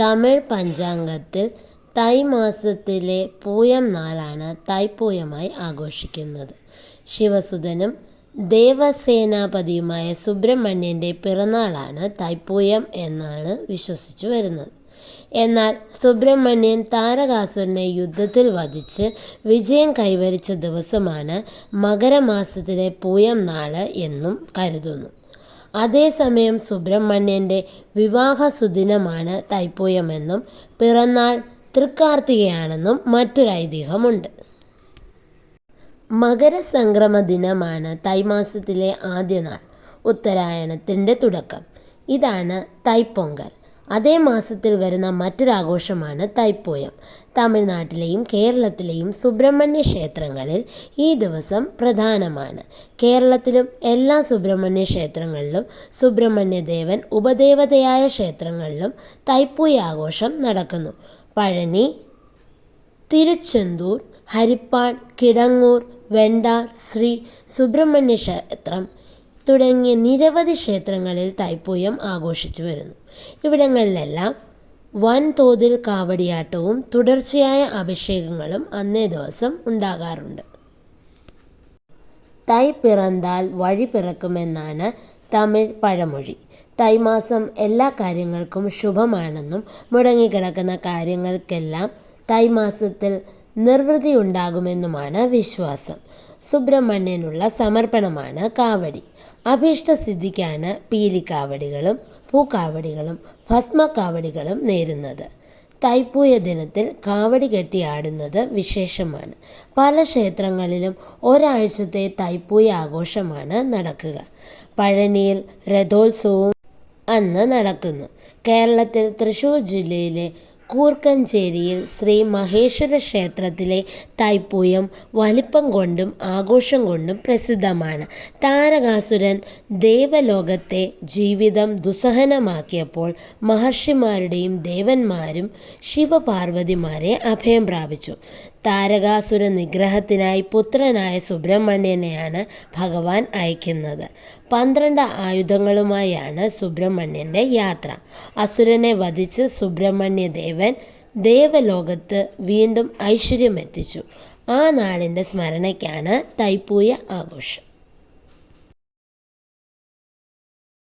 തമിഴ് പഞ്ചാംഗത്തിൽ തൈ മാസത്തിലെ പൂയം നാളാണ് തൈപ്പൂയമായി ആഘോഷിക്കുന്നത്. ശിവസുതനും ദേവസേനാപതിയുമായ സുബ്രഹ്മണ്യന്റെ പിറന്നാളാണ് തൈപ്പൂയം എന്നാണ് വിശ്വസിച്ചു വരുന്നത്. എന്നാൽ സുബ്രഹ്മണ്യൻ താരകാസുരനെ യുദ്ധത്തിൽ വധിച്ച് വിജയം കൈവരിച്ച ദിവസമാണ് മകരമാസത്തിലെ പൂയം നാൾ എന്നും കരുതുന്നു. അതേസമയം സുബ്രഹ്മണ്യന്റെ വിവാഹ സുദിനമാണ് തൈപ്പൂയമെന്നും പിറന്നാൾ തൃക്കാർത്തികയാണെന്നും മറ്റൊരൈതിഹ്യമുണ്ട്. മകരസംക്രമ ദിനമാണ് തൈമാസത്തിലെ ആദ്യനാൾ. ഉത്തരായണത്തിന്റെ തുടക്കം. ഇതാണ് തൈപ്പൊങ്കൽ. അതേ മാസത്തിൽ വരുന്ന മറ്റൊരാഘോഷമാണ് തൈപ്പൂയം. തമിഴ്നാട്ടിലെയും കേരളത്തിലെയും സുബ്രഹ്മണ്യ ക്ഷേത്രങ്ങളിൽ ഈ ദിവസം പ്രധാനമാണ്. കേരളത്തിലും എല്ലാ സുബ്രഹ്മണ്യ ക്ഷേത്രങ്ങളിലും സുബ്രഹ്മണ്യദേവൻ ഉപദേവതയായ ക്ഷേത്രങ്ങളിലും തൈപ്പൂയ ആഘോഷം നടക്കുന്നു. പഴനി, തിരുച്ചെന്തൂർ, ഹരിപ്പാട്, കിടങ്ങൂർ, വെണ്ടാർ ശ്രീ സുബ്രഹ്മണ്യ ക്ഷേത്രം തുടങ്ങിയ നിരവധി ക്ഷേത്രങ്ങളിൽ തൈപ്പൂയം ആഘോഷിച്ചു വരുന്നു. ഇവിടങ്ങളിലെല്ലാം വൻതോതിൽ കാവടിയാട്ടവും തുടർച്ചയായ അഭിഷേകങ്ങളും അന്നേ ദിവസം ഉണ്ടാകാറുണ്ട്. തൈ പിറന്താൽ വഴി പിറക്കുമെന്നാണ് തമിഴ് പഴമൊഴി. തൈമാസം എല്ലാ കാര്യങ്ങൾക്കും ശുഭമാണെന്നും മുടങ്ങിക്കിടക്കുന്ന കാര്യങ്ങൾക്കെല്ലാം തൈമാസത്തിൽ നിർവൃതിയുണ്ടാകുമെന്നുമാണ് വിശ്വാസം. സുബ്രഹ്മണ്യനുള്ള സമർപ്പണമാണ് കാവടി. അഭീഷ്ടസിദ്ധിക്കാണ് പീലിക്കാവടികളും പൂക്കാവടികളും ഭസ്മക്കാവടികളും നേരുന്നത്. തൈപ്പൂയ ദിനത്തിൽ കാവടി കെട്ടി ആടുന്നത് വിശേഷമാണ്. പല ക്ഷേത്രങ്ങളിലും ഒരാഴ്ചത്തെ തൈപ്പൂയ ആഘോഷമാണ് നടക്കുക. പഴനിയിൽ രഥോത്സവവും അന്ന് നടക്കുന്നു. കേരളത്തിൽ തൃശ്ശൂർ ജില്ലയിലെ കൂർക്കഞ്ചേരിയിൽ ശ്രീ മഹേശ്വര ക്ഷേത്രത്തിലെ തൈപ്പൂയം വലിപ്പം കൊണ്ടും ആഘോഷം കൊണ്ടും പ്രസിദ്ധമാണ്. താരകാസുരൻ ദേവലോകത്തെ ജീവിതം ദുസ്സഹനമാക്കിയപ്പോൾ മഹർഷിമാരുടെയും ദേവന്മാരും ശിവപാർവതിമാരെ അഭയം പ്രാപിച്ചു. താരകാസുരനിഗ്രഹത്തിനായി പുത്രനായ സുബ്രഹ്മണ്യനെയാണ് ഭഗവാൻ അയക്കുന്നത്. പന്ത്രണ്ട് ആയുധങ്ങളുമായാണ് സുബ്രഹ്മണ്യന്റെ യാത്ര. അസുരനെ വധിച്ച് സുബ്രഹ്മണ്യദേവൻ ദേവലോകത്ത് വീണ്ടും ഐശ്വര്യമെത്തിച്ചു. ആ നാളിന്റെ സ്മരണയ്ക്കാണ് തൈപ്പൂയ ആഘോഷം.